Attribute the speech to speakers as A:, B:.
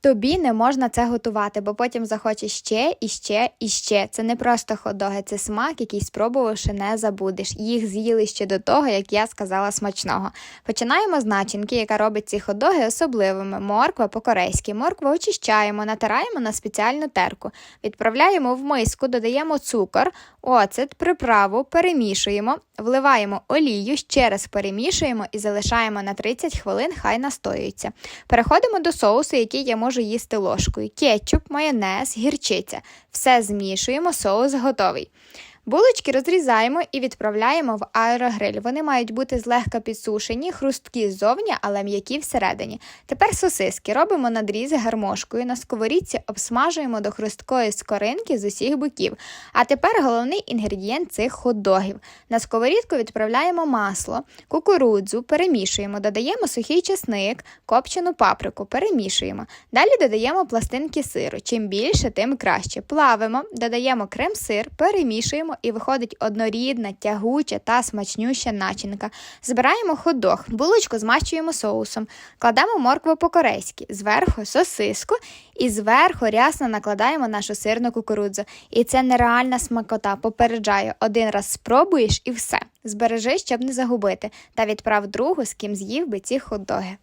A: Тобі не можна це готувати, бо потім захочеш ще і ще і ще. Це не просто ходоги, це смак, який спробувавши не забудеш. Їх з'їли ще до того, як я сказала смачного. Починаємо з начинки, яка робить ці ходоги особливими. Морква по-корейськи. Моркву очищаємо, натираємо на спеціальну терку. Відправляємо в миску, додаємо цукор, оцет, приправу, перемішуємо, вливаємо олію, ще раз перемішуємо і залишаємо на 30 хвилин, хай настоюється. Переходимо до соусу, який я можу їсти ложкою. Кетчуп, майонез, гірчиця. Все змішуємо, соус готовий. Булочки розрізаємо і відправляємо в аерогриль. Вони мають бути злегка підсушені, хрусткі ззовні, але м'які всередині. Тепер сосиски робимо надрізи гармошкою. На сковорідці обсмажуємо до хрусткої скоринки з усіх боків. А тепер головний інгредієнт цих хот-догів. На сковорідку відправляємо масло, кукурудзу, перемішуємо, додаємо сухий чесник, копчену паприку, перемішуємо. Далі додаємо пластинки сиру. Чим більше, тим краще. Плавимо, додаємо крем-сир, перемішуємо і виходить однорідна, тягуча та смачнюща начинка. Збираємо хот-дог, булочку змащуємо соусом, кладемо моркву по-корейськи, зверху сосиску і зверху рясно накладаємо нашу сирну кукурудзу. І це нереальна смакота. Попереджаю, один раз спробуєш і все. Збережи, щоб не загубити, та відправ другу, з ким з'їв би ці хот-доги.